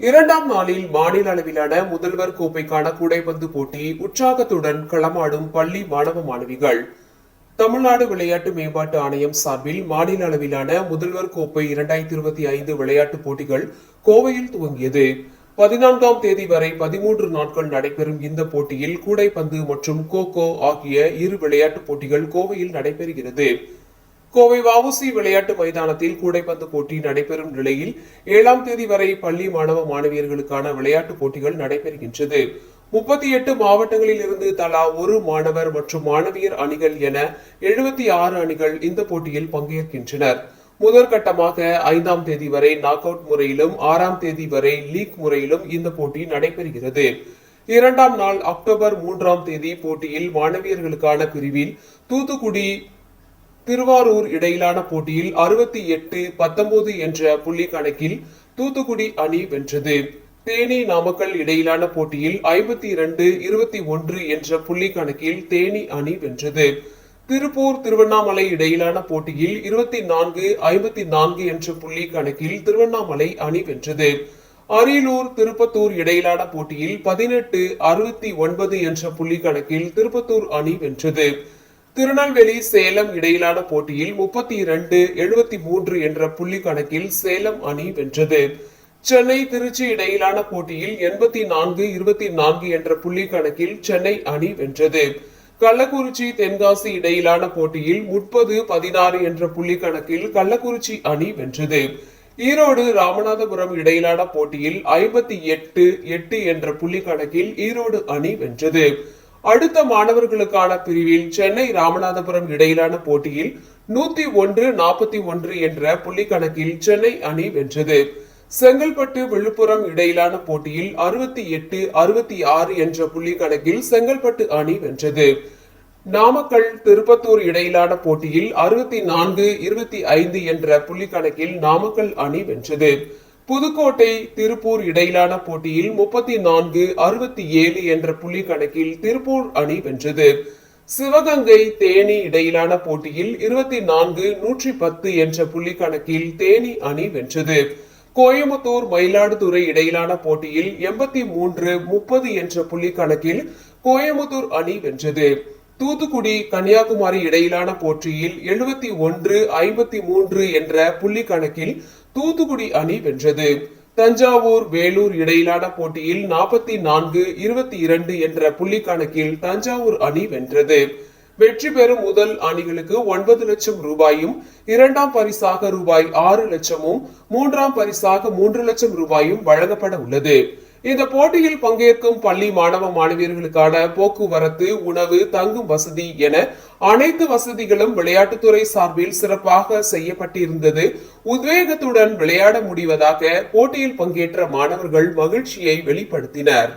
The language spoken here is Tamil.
இரண்டாம் நாளில் மாநில அளவிலான முதல்வர் கோப்பைக்கான கூடைப்பந்து போட்டி உற்சாகத்துடன் களமாடும் பள்ளி மாணவ மாணவிகள். தமிழ்நாடு விளையாட்டு மேம்பாட்டு ஆணையம் சார்பில் மாநில அளவிலான முதல்வர் கோப்பை இரண்டாயிரத்தி இருபத்தி ஐந்து விளையாட்டுப் போட்டிகள் கோவையில் துவங்கியது. பதினான்காம் தேதி வரை பதிமூன்று நாட்கள் நடைபெறும் இந்த போட்டியில் கூடைப்பந்து மற்றும் கோகோ ஆகிய இரு விளையாட்டுப் போட்டிகள் கோவையில் நடைபெறுகிறது. கோவை வவுசி விளையாட்டு மைதானத்தில் கூடைப்பந்து போட்டி நடைபெறும் நிலையில் ஏழாம் தேதி வரை பள்ளி மாணவ மாணவியர்களுக்கான விளையாட்டுப் போட்டிகள் நடைபெறுகின்றது. முப்பத்தி எட்டு மாவட்டங்களில் இருந்து தலா ஒரு மாணவர் மற்றும் மாணவியர் அணிகள் என எழுபத்தி ஆறு அணிகள் இந்த போட்டியில் பங்கேற்கின்றனர். முதற்கட்டமாக ஐந்தாம் தேதி வரை நாக் அவுட் முறையிலும் ஆறாம் தேதி வரை லீக் முறையிலும் இந்த போட்டி நடைபெறுகிறது. இரண்டாம் நாள் அக்டோபர் மூன்றாம் தேதி போட்டியில் மாணவியர்களுக்கான பிரிவில் தூத்துக்குடி திருவாரூர் இடையிலான போட்டியில் அறுபத்தி எட்டு பத்தொன்பது என்ற புள்ளி கணக்கில் தூத்துக்குடி அணி வென்றது. தேனி நாமக்கல் இடையிலான போட்டியில் ஐம்பத்தி இரண்டு இருபத்தி ஒன்று என்ற புள்ளி கணக்கில் தேனி அணி வென்றது. திருப்பூர் திருவண்ணாமலை இடையிலான போட்டியில் இருபத்தி நான்கு ஐம்பத்தி நான்கு என்ற புள்ளி கணக்கில் திருவண்ணாமலை அணி வென்றது. அரியலூர் திருப்பத்தூர் இடையிலான போட்டியில் பதினெட்டு அறுபத்தி ஒன்பது என்ற புள்ளி கணக்கில் திருப்பத்தூர் அணி வென்றது. திருநெல்வேலி சேலம் இடையிலான போட்டியில் முப்பத்தி இரண்டு எழுபத்தி மூன்று என்ற புள்ளி கணக்கில் சேலம் அணி வென்றது. சென்னை திருச்சி இடையிலான போட்டியில் எண்பத்தி நான்கு இருபத்தி நான்கு என்ற புள்ளி கணக்கில் சென்னை அணி வென்றது. கள்ளக்குறிச்சி தென்காசி இடையிலான போட்டியில் முப்பது பதினாறு என்ற புள்ளி கணக்கில் கள்ளக்குறிச்சி அணி வென்றது. ஈரோடு ராமநாதபுரம் இடையிலான போட்டியில் ஐம்பத்தி எட்டு எட்டு என்ற புள்ளி கணக்கில் ஈரோடு அணி வென்றது. அடுத்த மாணவர்களுக்கான பிரிவில் சென்னை ராமநாதபுரம் இடையிலான போட்டியில் நூத்தி ஒன்று நாற்பத்தி ஒன்று என்ற புள்ளி கணக்கில் சென்னை அணி வென்றது. செங்கல்பட்டு விழுப்புரம் இடையிலான போட்டியில் அறுபத்தி எட்டு அறுபத்தி ஆறு என்ற புள்ளி கணக்கில் செங்கல்பட்டு அணி வென்றது. நாமக்கல் திருப்பத்தூர் இடையிலான போட்டியில் அறுபத்தி நான்கு இருபத்தி ஐந்து என்ற புள்ளி கணக்கில் நாமக்கல் அணி வென்றது. புதுக்கோட்டை திருப்பூர் இடையிலான போட்டியில் முப்பத்தி நான்கு அறுபத்தி ஏழு என்ற புள்ளி கணக்கில் திருப்பூர் அணி வென்றது. சிவகங்கை தேனி இடையிலான போட்டியில் இருபத்தி நான்கு நூற்றி பத்து என்ற புள்ளி கணக்கில் தேனி அணி வென்றது. கோயம்புத்தூர் மயிலாடுதுறை இடையிலான போட்டியில் எண்பத்தி மூன்று முப்பது என்ற புள்ளி கணக்கில் கோயம்புத்தூர் அணி வென்றது. தூத்துக்குடி கன்னியாகுமரி இடையிலான போட்டியில் எழுபத்தி ஒன்று ஐம்பத்தி மூன்று என்ற புள்ளி கணக்கில் தூத்துக்குடி அணி வென்றது. தஞ்சாவூர் வேலூர் இடையிலான போட்டியில் நாற்பத்தி நான்கு இருபத்தி இரண்டு என்ற புள்ளி கணக்கில் தஞ்சாவூர் அணி வென்றது. வெற்றி பெறும் முதல் அணிகளுக்கு ஒன்பது லட்சம் ரூபாயும் இரண்டாம் பரிசாக ரூபாய் ஆறு லட்சமும் மூன்றாம் பரிசாக மூன்று லட்சம் ரூபாயும் வழங்கப்பட உள்ளது. இந்த போட்டியில் பங்கேற்கும் பள்ளி மாணவ மாணவியர்களுக்கான போக்குவரத்து உணவு தங்கும் வசதி என அனைத்து வசதிகளும் விளையாட்டுத்துறை சார்பில் சிறப்பாக செய்யப்பட்டிருந்தது. உத்வேகத்துடன் விளையாட முடிவதாக போட்டியில் பங்கேற்ற மாணவர்கள் மகிழ்ச்சியை வெளிப்படுத்தினர்.